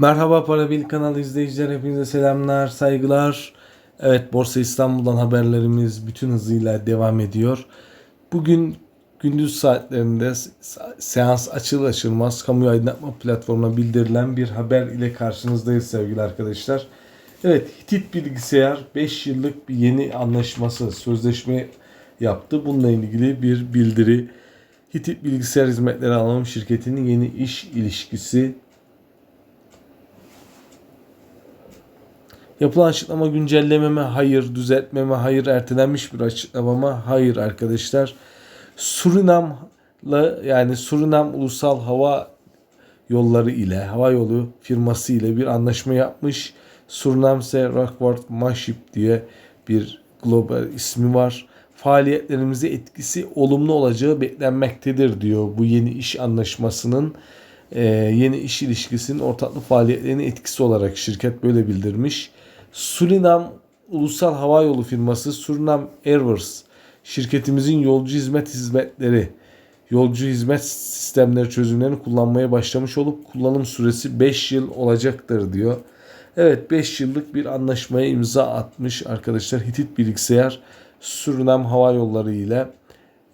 Merhaba Para Bil kanalı izleyiciler hepinize selamlar, saygılar. Evet Borsa İstanbul'dan haberlerimiz bütün hızıyla devam ediyor. Bugün gündüz saatlerinde se- seans açıl açılmaz kamu aydınlatma platformuna bildirilen bir haber ile karşınızdayız sevgili arkadaşlar. Evet Hitit Bilgisayar 5 yıllık bir yeni anlaşması, sözleşme yaptı. Bununla ilgili bir bildiri. Hitit Bilgisayar Hizmetleri Anonim Şirketi'nin yeni iş ilişkisi Yapılan açıklama güncellememe hayır, düzeltmeme hayır, ertelenmiş bir açıklamama hayır arkadaşlar. Surinam'la yani Surinam Ulusal Hava Yolları ile, hava yolu firması ile bir anlaşma yapmış. Surinamse Rockford Maship diye bir global ismi var. Faaliyetlerimize etkisi olumlu olacağı beklenmektedir diyor bu yeni iş anlaşmasının e, yeni iş ilişkisinin ortaklık faaliyetlerine etkisi olarak şirket böyle bildirmiş. Surinam Ulusal Hava Yolu firması Surinam Airways şirketimizin yolcu hizmet hizmetleri yolcu hizmet sistemleri çözümlerini kullanmaya başlamış olup kullanım süresi 5 yıl olacaktır diyor. Evet 5 yıllık bir anlaşmaya imza atmış arkadaşlar Hitit Bilgisayar Surinam Hava Yolları ile.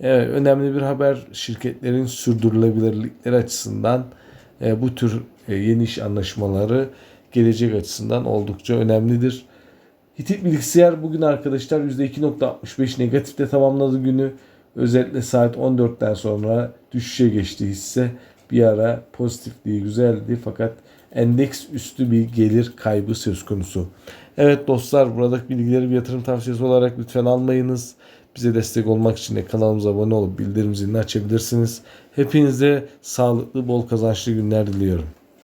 Evet, önemli bir haber şirketlerin sürdürülebilirlikleri açısından e, bu tür e, yeni iş anlaşmaları gelecek açısından oldukça önemlidir. Hitit Bilgisayar bugün arkadaşlar %2.65 negatifte tamamladı günü. Özellikle saat 14'ten sonra düşüşe geçti hisse. Bir ara pozitifliği güzeldi fakat endeks üstü bir gelir kaybı söz konusu. Evet dostlar buradaki bilgileri bir yatırım tavsiyesi olarak lütfen almayınız. Bize destek olmak için de kanalımıza abone olup bildirim zilini açabilirsiniz. Hepinize sağlıklı, bol kazançlı günler diliyorum.